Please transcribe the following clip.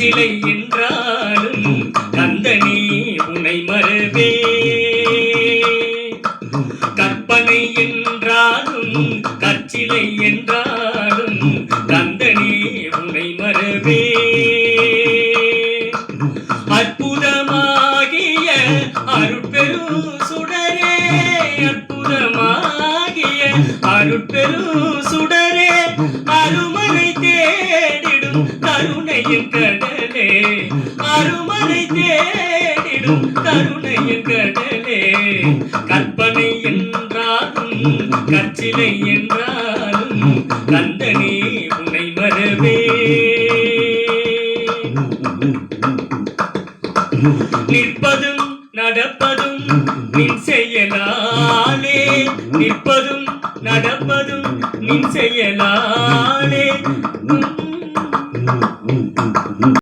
கச்சிலை என்றாலும் கந்தனே உனை மறவே. கற்பனை என்றாலும் கச்சிலை என்றாலும் கந்தனே உனை மறவே. அற்புதமாகிய அருட்பெரும் சுடரே அற்புதமாகிய அருட்பெரும் சுடரே அருமனை தேடிடும் கருணையின் கடலே கருமனை தேடிடும் கருணையின் கடலே. கற்பனை என்றாலும் கச்சிலை என்றாலும் கந்தனே உன்னை மறவே. நிற்பதும் நடப்பதும் நின் செயலாலே. நிற்பதும் நடப்பதும் நின் செயலாலே.